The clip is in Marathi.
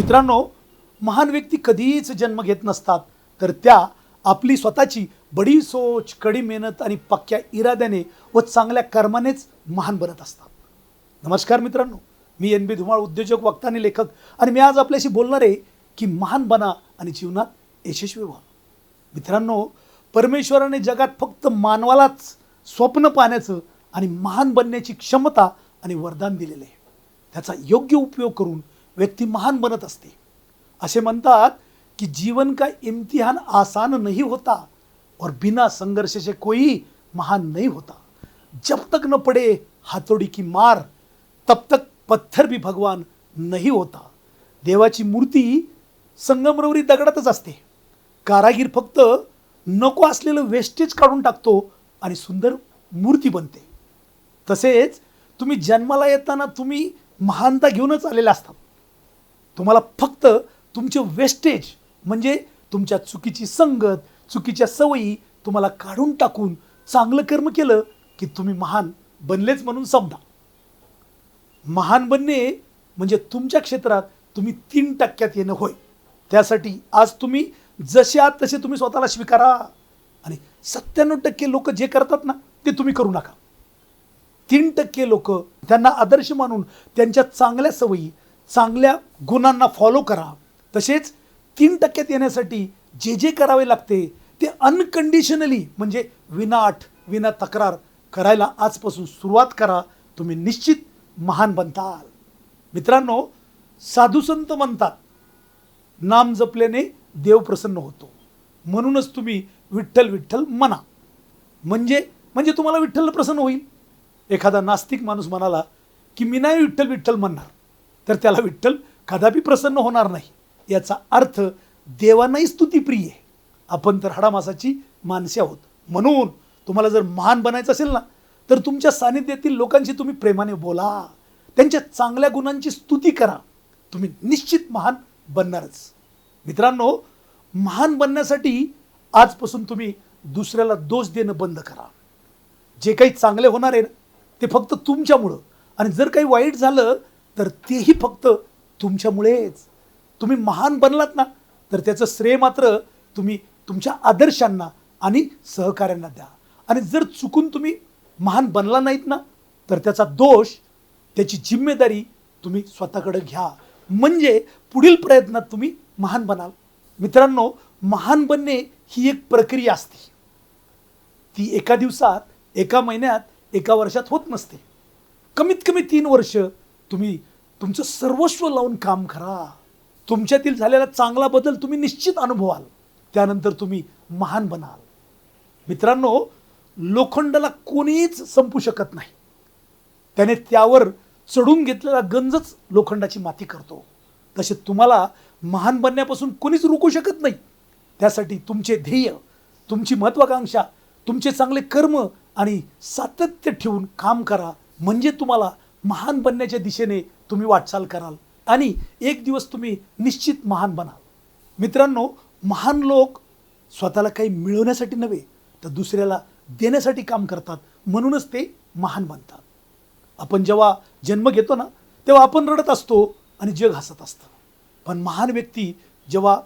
मित्रांनो महान व्यक्ती कधीच जन्म घेत नसतात तर त्या आपली स्वतःची बडी सोच कडी मेहनत आणि पक्क्या इराद्याने व चांगल्या कर्मानेच महान बनत असतात. नमस्कार मित्रांनो मी एन बी धुमाळ उद्योजक वक्ता आणि लेखक आणि मी आज आपल्याशी बोलणार आहे की महान बना आणि जीवनात यशस्वी व्हा. मित्रांनो परमेश्वराने जगात फक्त मानवालाच स्वप्न पाहण्याचं आणि महान बनण्याची क्षमता आणि वरदान दिलेलं आहे. त्याचा योग्य उपयोग करून व्यक्ती महान बनत असते. असे म्हणतात कि जीवन का इम्तिहान आसान नहीं होता और बिना संघर्ष से कोई महान नहीं होता. जब तक न पड़े हातोडी की मार तब तक पत्थर भी भगवान नहीं होता. देवाची मूर्ती संगमरवरी दगडातच असते. कारागीर फक्त नको असलेलं वेस्टेज काढून टाकतो आणि सुंदर मूर्ती बनते. तसेच तुम्ही जन्माला येताना तुम्ही महानता घेऊनच आलेले असतात तुम्हाला फक्त तुमचे वेस्टेज म्हणजे तुमच्या चुकीची संगत चुकीच्या सवयी तुम्हाला काढून टाकून चांगलं कर्म केलं की तुम्ही महान बनलेच म्हणून समजा. महान बनणे म्हणजे तुमच्या क्षेत्रात तुम्ही तीन टक्क्यात येणं होय. त्यासाठी आज तुम्ही जसे तसे तुम्ही स्वतःला स्वीकारा. आणि सत्त्याण्णव टक्के लोक जे करतात ना ते तुम्ही करू नका. तीन टक्के लोक त्यांना आदर्श मानून त्यांच्या चांगल्या सवयी चांगल्या गुणांना फॉलो करा. तसेच तीन टक्क्यात येण्यासाठी जे जे करावे लागते ते अनकंडिशनली म्हणजे विनाट विना तक्रार करायला आजपासून सुरुवात करा. तुम्ही निश्चित महान बनताल. मित्रांनो साधुसंत म्हणतात नाम जपल्याने देव प्रसन्न होतो. म्हणूनच तुम्ही विठ्ठल विठ्ठल म्हणा. म्हणजे म्हणजे तुम्हाला विठ्ठल प्रसन्न होईल. एखादा नास्तिक माणूस म्हणाला की मी नाही विठ्ठल विठ्ठल म्हणणार. तर त्याला विठ्ठल कदापि प्रसन्न होणार नाही. याचा अर्थ देवांनाही स्तुतीप्रिय आहे. आपण तर हाडामासाची माणसे आहोत. म्हणून तुम्हाला जर महान बनायचं असेल ना तर तुमच्या सानिध्यातील लोकांशी तुम्ही प्रेमाने बोला. त्यांच्या चांगल्या गुणांची स्तुती करा. तुम्ही निश्चित महान बनणारच. मित्रांनो महान बनण्यासाठी आजपासून तुम्ही दुसऱ्याला दोष देणं बंद करा. जे काही चांगले होणार आहे ते फक्त तुमच्यामुळं. आणि जर काही वाईट झालं तर तेही फक्त तुमच्यामुळेच. तुम्ही महान बनलात ना तर त्याचं श्रेय मात्र तुम्ही तुमच्या आदर्शांना आणि सहकाऱ्यांना द्या. आणि जर चुकून तुम्ही महान बनला नाहीत ना तर त्याचा दोष त्याची जिम्मेदारी तुम्ही स्वतःकडे घ्या. म्हणजे पुढील प्रयत्नात तुम्ही महान बनाल. मित्रांनो महान बनणे ही एक प्रक्रिया असते. ती एका दिवसात एका महिन्यात एका वर्षात होत नसते. कमीत कमी तीन वर्ष तुम्ही तुमचं सर्वस्व लावून काम करा. तुमच्यातील झालेला चांगला बदल तुम्ही निश्चित अनुभवाल. त्यानंतर तुम्ही महान बनाल. मित्रांनो लोखंडाला कोणीच संपू शकत नाही. त्याने त्यावर चढून घेतलेला गंजच लोखंडाची माती करतो. तसे तुम्हाला महान बनण्यापासून कोणीच रोखू शकत नाही. त्यासाठी तुमचे ध्येय तुमची महत्वाकांक्षा तुमचे चांगले कर्म आणि सातत्य ठेवून काम करा. म्हणजे तुम्हाला महान बनण्याच्या दिशेने तुम्ही वाटचाल कराल. आणि एक दिवस तुम्ही निश्चित महान बनाल. मित्रांनो महान लोक स्वतःला काही मिळवण्यासाठी नव्हे तर दुसऱ्याला देण्यासाठी काम करतात. म्हणूनच ते महान बनतात. आपण जेव्हा जन्म घेतो ना तेव्हा आपण रडत असतो आणि जग हसत असतं. पण महान व्यक्ती जेव्हा